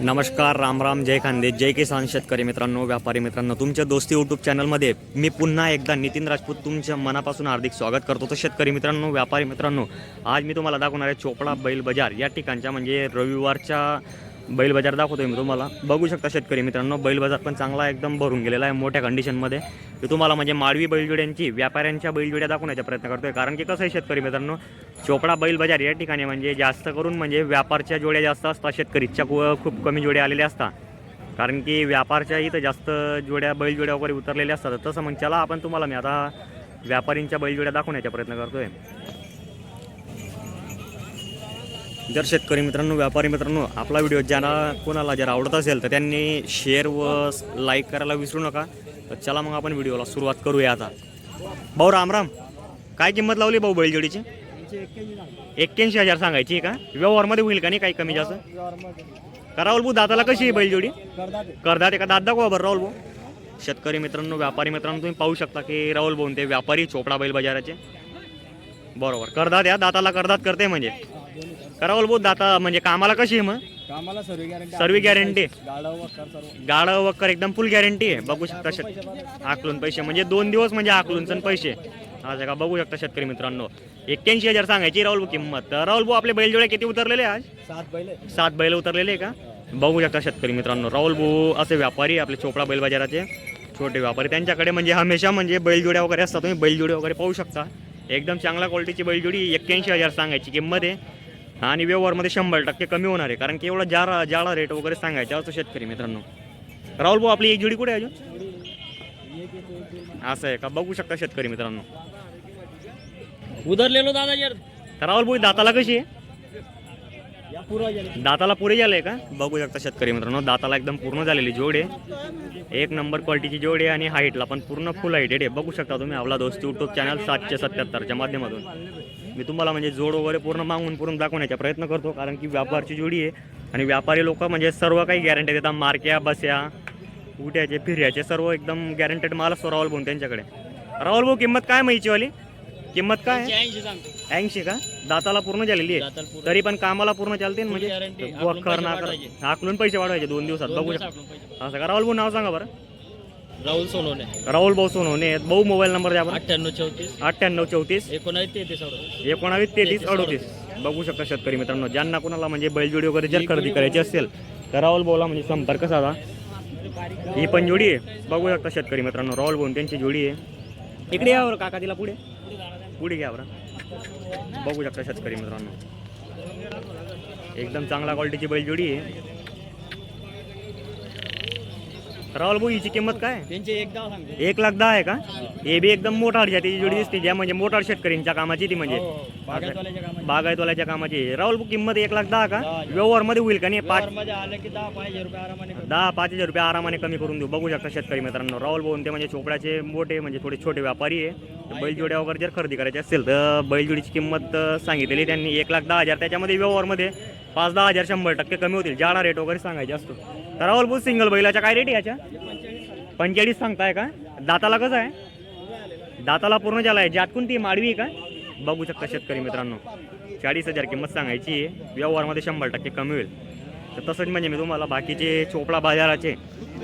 नमस्कार राम राम जय खांदे जय किसान शेतकरी मित्रांनो व्यापारी मित्रांनो तुमच्या दोस्ती यूट्यूब चॅनलमध्ये मी पुन्हा एकदा नितीन राजपूत तुमच्या मनापासून हार्दिक स्वागत करतो. तर शेतकरी मित्रांनो व्यापारी मित्रांनो आज मी तुम्हाला दाखवणार आहे चोपडा बैल बाजार. या ठिकाणच्या म्हणजे रविवारच्या बैल बाजार दाखवतो मी तुम्हाला. बघू शकता शेतकरी मित्रांनो बैल बाजार पण चांगला एकदम भरून गेलेला आहे मोठ्या कंडिशनमध्ये मी तुम्हाला म्हणजे माळवी बैलजोड्यांची व्यापाऱ्यांच्या बैलजोड्या दाखवण्याचा प्रयत्न करतोय. कारण की कसं आहे शेतकरी मित्रांनो चोपडा बैल बाजार या ठिकाणी म्हणजे जास्त करून म्हणजे व्यापारच्या जोड्या जास्त असतात. शेतकरीच्या खूप कमी जोड्या आलेल्या असतात. कारण की व्यापारच्या इथं जास्त जोड्या बैलजोड्या वगैरे उतरलेल्या असतात. तसं मग चला आपण तुम्हाला मी आता व्यापारींच्या बैलजोड्या दाखवण्याचा प्रयत्न करतोय. जर शेतकरी मित्रांनो व्यापारी मित्रांनो आपला व्हिडिओ ज्यांना कोणाला जर आवडत असेल तर त्यांनी शेअर व लाईक करायला विसरू नका. तर चला मग आपण व्हिडिओला सुरुवात करूया आता. भाऊ रामराम काय किंमत लावली भाऊ बैलजोडीची? एक्क्याऐंशी हजार सांगायची का? व्यवहारमध्ये होईल का नाही काही कमी जास्त? करावल भाऊ दाताला कशी आहे बैलजोडी? करदात एका दात दाखवा बरं राहुल भाऊ. शेतकरी मित्रांनो व्यापारी मित्रांनो तुम्ही पाहू शकता की राहुल भाऊ ते व्यापारी चोपडा बैल बाजाराचे. बरोबर. करदात या दाताला करदात करते म्हणजे. का राहुल भाऊ दाता म्हणजे कामाला कशी आहे मग? कामाला सर्व गॅरंटी सर्व गॅरंटी गाडा सर्व. गाडं वक्कर एकदम फुल गॅरंटी आहे. बघू शकता शेत आकलून पैसे. म्हणजे दोन दिवस म्हणजे आकलून पण पैसे. आज का? बघू शकता शेतकरी मित्रांनो. एक्क्याऐंशी हजार सांगायची राहुल भाऊ किंमत. तर राहुल भाऊ आपले बैलजोडे किती उतरलेले आज? सात बैल सात बैल उतरलेले आहे का? बघू शकता शेतकरी मित्रांनो. राहुल भाऊ असे व्यापारी आपले चोपडा बैल बाजाराचे. छोटे व्यापारी. त्यांच्याकडे म्हणजे हमेशा म्हणजे बैलजोड्या वगैरे असतात. तुम्ही बैलजोड्या वगैरे पाहू शकता. एकदम चांगल्या क्वालिटीची बैलजोडी एक्क्याऐंशी हजार सांगायची किंमत आहे. आणि व्यवहारमध्ये शंभर टक्के कमी होणार आहे. कारण की एवढा जारा जाळा रेट वगैरे सांगायचा असतो शेतकरी मित्रांनो. राहुल भाऊ आपली एक जोडी कुठे आहे अजून? असं आहे का? बघू शकता शेतकरी मित्रांनो. उधरलेलो दादा यार राहुल भाऊ दाताला कशी आहे? दाताला पुरे झाले का? बघू शकता शेतकरी मित्रांनो दाताला एकदम पूर्ण झालेली जोड आहे. एक नंबर क्वालिटीची जोड आहे आणि हाईटला पण पूर्ण फुल हाईटेड आहे. बघू शकता तुम्ही आपला दोस्त यूट्यूब चॅनल सातशे सत्याहत्तरच्या माध्यमातून. मी तुम्हाला म्हणजे जोड वगैरे पूर्ण मागून पूर्ण दाखवण्याचा प्रयत्न करतो कारण की व्यापारची जोडी आहे आणि व्यापारी लोक म्हणजे सर्व काही गॅरंटी देतात मारक्या बस्या उट्याचे फिर्याचे सर्व एकदम गॅरंटेड माल असतो राहुल भाऊ त्यांच्याकडे राहुल भाऊ किंमत काय माहिती वाली किंमत काय? ऐंशी का दाताला पूर्ण झालेली आहे. तरी पण कामाला पूर्ण चालते ना म्हणजे. वखर वाढवायचे. आकलून पैसे वाढवायचे दोन दिवसात बघू शकता. असं का राहुल भाऊ नाव सांगा बरं राहुल सोनवणे. राहुल भाऊ सोनवणे आहेत. भाऊ मोबाईल नंबर द्या अठ्ठ्याण्णव चौतीस. अठ्ठ्याण्णव चौतीस. एकोणावीस तेहतीस अडतीस. एकोणावीस तेहतीस अडोतीस. बघू शकता शेतकरी मित्रांनो ज्यांना कोणाला म्हणजे बैलजोडी वगैरे जर खरेदी करायची असेल तर राहुल भाऊला म्हणजे संपर्क साधा. ही पण जोडी आहे. बघू शकता शेतकरी मित्रांनो राहुल भाऊ त्यांची जोडी आहे. इकडे या बरं काका तिला पुढे. पुढे घ्या बरं. बघू शकता शेतकरी मित्रांनो. एकदम चांगला क्वालिटीची बैलजोडी आहे. राहुल भाऊ हिची किंमत काय? त्यांचे एक दहा सांगतो. एक लाख दहा आहे का? हे बी एकदम मोठाड जातीची जोडी दिसते ज्या म्हणजे मोठाड शेतकऱ्यांच्या कामाची ती म्हणजे. हो, बागायतवाल्याच्या कामाचे. बागायतवाल्याच्या कामाची. राहुल भाऊ किंमत एक लाख दहा का? दहा. व्यवहारमध्ये होईल का नाही? पाच व्यवहारमध्ये आलं की दहा पाचशे रुपये आरामाने करू. दहा पाच हजार रुपये आरामाने कमी करून देऊ. बघू शकता शेतकरी मित्रांनो राहुल भाऊ ते म्हणजे चोपड्याचे मोठे म्हणजे थोडे छोटे व्यापारी आहे. तर बैलजोड्या वगैरे जर खरेदी करायची असेल तर बैलजोडीची किंमत अं, सांगितलेली त्यांनी. एक लाख दहा हजार. त्याच्यामध्ये व्यवहारमध्ये पाच दहा हजार शंभर टक्के कमी होतील. जाडा रेट वगैरे सांगायचे असतो तर सिंगल बैलाच्या काय रेट याच्या? पंचेचाळीस सांगताय का? दाताला कसं आहे? दाताला पूर्ण झाला आहे ज्यात कोणती माडवी आहे का? बघू शकता शेतकरी मित्रांनो. चाळीस हजार किंमत सांगायची आहे. व्यवहारमध्ये शंभर टक्के कमी होईल. तर तसंच म्हणजे मी तुम्हाला बाकीचे चोपडा बाजाराचे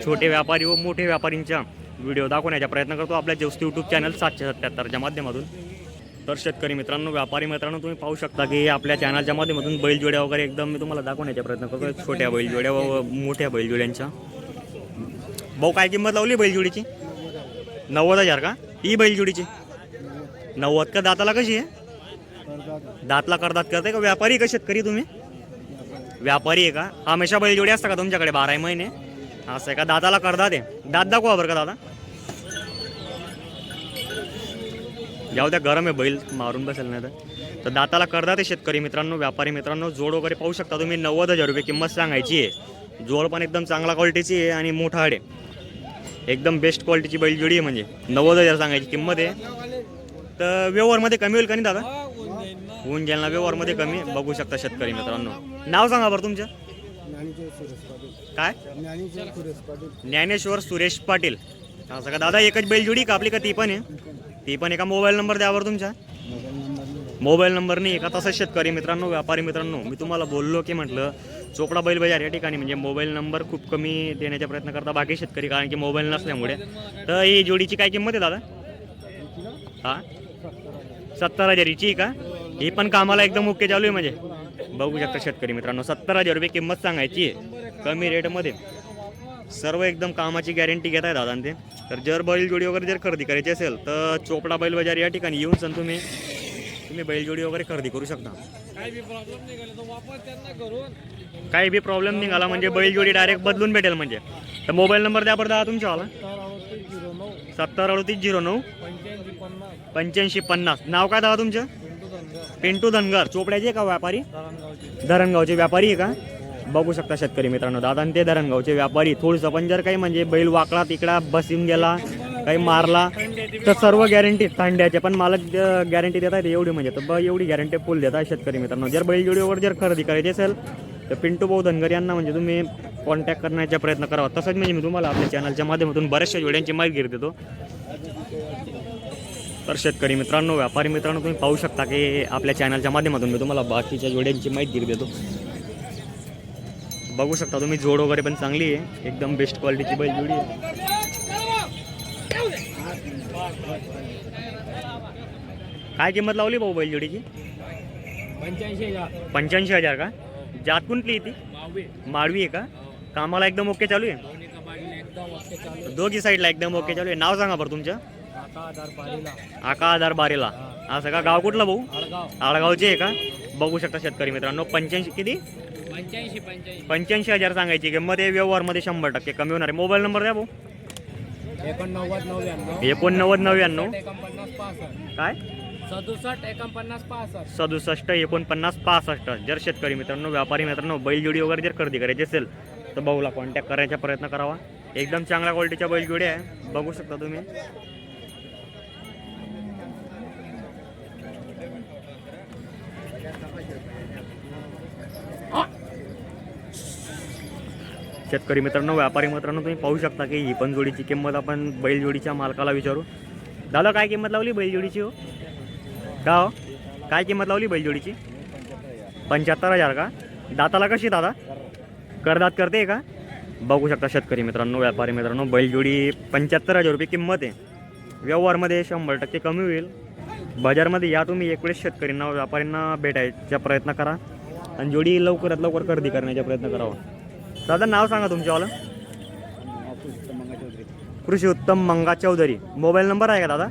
छोटे व्यापारी व मोठे व्यापारींच्या व्हिडिओ दाखवण्याचा प्रयत्न करतो. आपल्या जवस्त यूट्यूब चॅनल सातशे सत्याहत्तरच्या माध्यमातून. तर शेतकरी मित्रांनो व्यापारी मित्रांनो तुम्ही पाहू शकता की आपल्या चॅनलच्या माध्यमातून बैलजोड्या वगैरे एकदम मी तुम्हाला दाखवण्याचा प्रयत्न करतो छोट्या बैलजोड्या व मोठ्या बैलजोड्यांच्या. भाऊ काय किंमत लावली बैलजोडीची? नव्वद हजार का? ही बैलजोडीची. नव्वद का दाताला कशी आहे? दातला करदात करते का? व्यापारी का शेतकरी तुम्ही? व्यापारी आहे का? हमेशा बैलजोडी असता का तुमच्याकडे? बाराही महिने. असं आहे का? दाताला करदात आहे. दात दाखवा बरं का दादा. जाऊ द्या गरम आहे बैल मारून बसेल नाही तर. तर दाताला करदात आहे शेतकरी मित्रांनो व्यापारी मित्रांनो जोड वगैरे पाहू शकता तुम्ही. नव्वद हजार रुपये किंमत सांगायची आहे. जोड पण एकदम चांगला क्वालिटीची आहे आणि मोठा हाड आहे. एकदम बेस्ट क्वालिटीची बैलजोडी आहे म्हणजे. नव्वद हजार सांगायची किंमत आहे. तर व्यवहारमध्ये कमी होईल का नाही दादा? होऊन जाईल ना. व्यवहारमध्ये कमी. बघू शकता शेतकरी मित्रांनो. नाव सांगा बरं तुमचं. काय? ज्ञानेश्वर सुरेश पाटील. ज्ञानेश्वर सुरेश पाटील. असं का? दादा एकच बैलजोडी का आपली का ती पण आहे? ती पण एका मोबाईल नंबर द्यावर तुमच्या. मोबाईल नंबर नाही एका तसं शेतकरी मित्रांनो व्यापारी मित्रांनो मी तुम्हाला बोललो की म्हटलं चोपडा बैल बाजार या ठिकाणी म्हणजे मोबाईल नंबर खूप कमी देण्याचा प्रयत्न करता बाकी शेतकरी कारण की मोबाईल नसल्यामुळे. तर ही जोडीची काय किंमत आहे दादा? हा? सत्तर हजारीची आहे का? ही पण कामाला एकदम ओके चालू आहे म्हणजे. बघू शकता शेतकरी मित्रांनो सत्तर हजार रुपये किंमत सांगायची आहे. कमी रेटमध्ये. सर्व एकदम कामाची गॅरंटी घेत आहे दादा ते. तर जर बैलजोडी वगैरे जर खरेदी करायची असेल तर चोपडा बैल बाजार या ठिकाणी येऊन सण तुम्ही. तुम्ही बैलजोडी वगैरे खरेदी करू शकता. काही बी प्रॉब्लेम निघाला म्हणजे बैलजोडी डायरेक्ट बदलून भेटेल म्हणजे. तर मोबाईल नंबर द्या बरं झिरो नऊ सत्तर अडतीस झिरो नऊ. पंच्याऐंशी पन्नास. नाव काय दादा तुमचं? पिंटू धनगर. चोपड्याचे का व्यापारी? धरणगावचे व्यापारी आहे का? बघू शकता शेतकरी मित्रांनो. दादा ते धरणगावचे व्यापारी थोडंसं पण जर काही म्हणजे बैल वाकडा तिकडा बसून गेला काही मारला तर सर्व गॅरंटी थंड्याचे पण मालक गॅरंटी देत आहेत एवढी म्हणजे तर ब एवढी गॅरंटी फुल देत आहे शेतकरी मित्रांनो. जर बैल जोडीवर जर खरेदी करायची असेल तर पिंटू भाऊ धनगर यांना म्हणजे तुम्ही कॉन्टॅक्ट करण्याचा प्रयत्न करावा. तसंच म्हणजे मी तुम्हाला आपल्या चॅनलच्या माध्यमातून बऱ्याचशा जोड्यांची माहिती देतो. तर शेतकरी मित्रांनो व्यापारी मित्रांनो तुम्ही पाहू शकता की आपल्या चॅनलच्या माध्यमातून मी तुम्हाला बाकीच्या जोड्यांची माहिती देतो. बघू शकता तुम्ही जोड वगैरे पण चांगली आहे. एकदम बेस्ट क्वालिटीची बैल जोडी आहे. काय किंमत लावली भाऊ बैल जोडीची? पंच्याऐंशी हजार. पंच्याऐंशी हजार का? जात कुठली ती? माळवी आहे का? कामाला एकदम ओके चालू आहे? दोघी साईडला एकदम ओके चालू आहे. नाव सांगा बरं तुमचं. आका आधार बारेला. असं का? गाव कुठलं भाऊ? आळगावचे आहे का? बघू शकता शेतकरी मित्रांनो. पंच्याऐंशी किती? पंच्याऐंशी पंच्याऐंशी. पंच्याऐंशी हजार सांगायची किंमत आहे व्यवहारमध्ये शंभर टक्के कमी होणार आहे. मोबाईल नंबर द्या भाऊ. एकोणनव्वद नव्याण्णव. एकोणनव्वद नव्याण्णव. एकोणपन्नास पासष्ट. काय? सदुसष्ट एकोणपन्नास पासष्ट. सदुसष्ट एकोणपन्नास पासष्ट. जर शेतकरी मित्रांनो व्यापारी मित्रांनो बैलजोडी वगैरे जर खरेदी करायची असेल तर भाऊला कॉन्टॅक्ट करायचा प्रयत्न करावा. एकदम चांगल्या क्वालिटीच्या बैलजोडी आहे. बघू शकता तुम्ही. शेतकरी मित्रांनो व्यापारी मित्रांनो तुम्ही पाहू शकता की ही पण जोडीची किंमत आपण बैलजोडीच्या मालकाला विचारू. दादा काय किंमत लावली बैलजोडीची हो? का हो? काय किंमत लावली बैलजोडीची? पंच्याहत्तर हजार का? दाताला कशी दादा? करदात करते का? बघू शकता शेतकरी मित्रांनो व्यापारी मित्रांनो बैलजोडी पंच्याहत्तर हजार रुपये किंमत आहे. व्यवहारमध्ये शंभर टक्के कमी होईल. बाजारमध्ये या तुम्ही एक वेळेस शेतकऱ्यांना व्यापाऱ्यांना भेटायचा प्रयत्न करा. आणि जोडी लवकरात लवकर खरेदी करण्याचा प्रयत्न करावा. दादा नाव सांगा तुमच्यावालं. कृषी उत्तम मंगा चौधरी. मोबाईल नंबर आहे का दादा?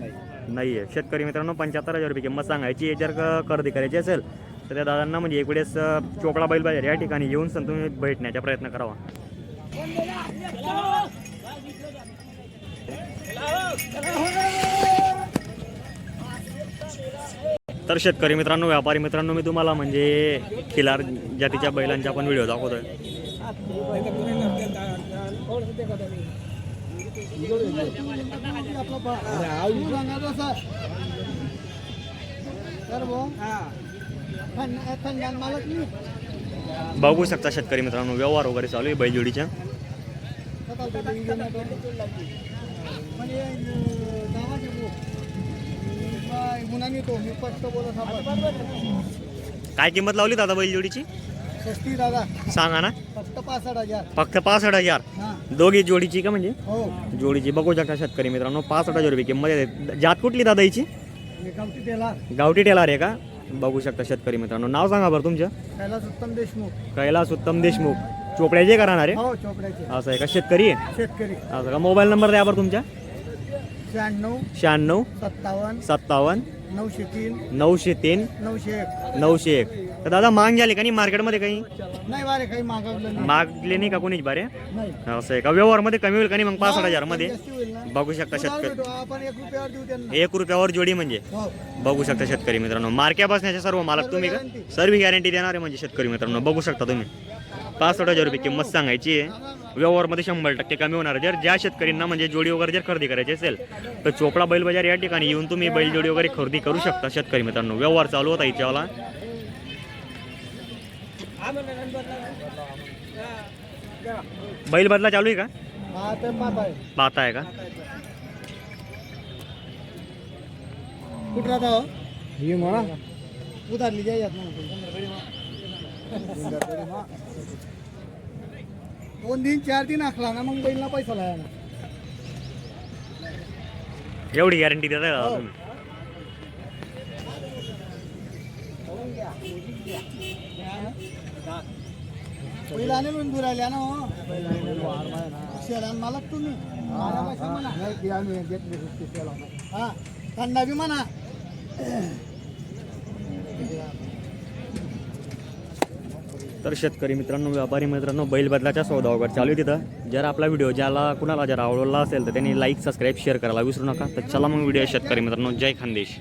नाही. आहे शेतकरी मित्रांनो पंच्याहत्तर हजार रुपये किंमत सांगायची. जर खरेदी करायची असेल तर त्या दादांना म्हणजे एक वेळेस चोपडा बैल बाजार या ठिकाणी येऊन सण तुम्ही भेटण्याचा प्रयत्न करावा. तर शेतकरी मित्रांनो व्यापारी मित्रांनो मी तुम्हाला म्हणजे खिलार जातीच्या बैलांचे आपण व्हिडिओ दाखवतोय. बघू शकता शेतकरी मित्रांनो व्यवहार वगैरे चालू आहे बैलजोडीच्या. काय किंमत लावली दादा बैलजोडीची? सस्ती दादा. सांगा ना. फक्त पासष्ट हजार. फक्त पासष्ट हजार. हा. दोघी जोडीची का म्हणजे? हो. जोडीची. बघू शकता शेतकरी मित्रांनो पासष्ट हजार रुपये किंमत आहे. जात कुठली दादा हिची? मी गावठी टेलार. आहे का? बघू शकता शेतकरी मित्रांनो. नाव सांगा बरं तुमचं. कैलास उत्तम देशमुख. कैलास उत्तम देशमुख. चोपड्याचे का राहणार आहे? हो चोपड्याचे. असं आहे का? शेतकरी आहे? शेतकरी. असं का? मोबाईल नंबर द्या बरं तुमच्या शहाण्णव शहाण्णव सत्तावन्न सत्तावन्न नऊशे तीन नऊशे तीन नऊशे एक. नऊशे एक. तर दादा माग झाली का नाही मार्केटमध्ये काही? नाही बारे काही मागवलं नाही. मागले नाही का कोणीच बारे? नाही. असं आहे का? व्यवहारमध्ये कमी होईल का नाही? मग पाच हजारमध्ये जास्ती होईल ना. बघू शकता शेतकरी. भेटू, आपण एक रुपयावर देऊ त्यांना. एक रुपयावर जोडी म्हणजे? हो. बघू शकता शेतकरी मित्रांनो. मार्क्या बसण्याचे सर्व मालक तुम्ही का? सर्व गॅरंटी देणार आहे म्हणजे शेतकरी मित्रांनो. बघू शकता तुम्ही. पासष्ट हजार रुपये किंमत सांगायची आहे. व्यवहारमध्ये शंभर टक्के कमी होणार. जर ज्या शेतकऱ्यांना म्हणजे जोडी वगैरे जर खरेदी करायची असेल तर चोपडा बैल बाजार या ठिकाणी येऊन तुम्ही बैल जोडी वगैरे खरेदी करू शकता शेतकरी मित्रांनो. व्यवहार चालू होता हिच्यावाला बैल बदला चालू आहे का? हा पाहता आहे का? कुठं राहता ही? म्हणा. उधारली ना दोन दिन चार दिन आखला ना मग बैलला पैसा लाया ना एवढी गॅरंटी देता का. तुम्ही पहिला आणि म्हणून ना हो. मालक तुम्ही पैसे म्हणा. हा थंडा बी म्हणा तर शेतकरी मित्रांनो व्यापारी मित्रांनो बैल बदलाच्या सौदा वगैरे चालू आहे तिथं. जर आपला व्हिडिओ ज्याला कुणाला जर आवडला असेल तर त्यांनी लाईक सबस्क्राईब शेअर करायला विसरू नका. तर चला मग व्हिडिओ शेतकरी मित्रांनो जय खानदेश.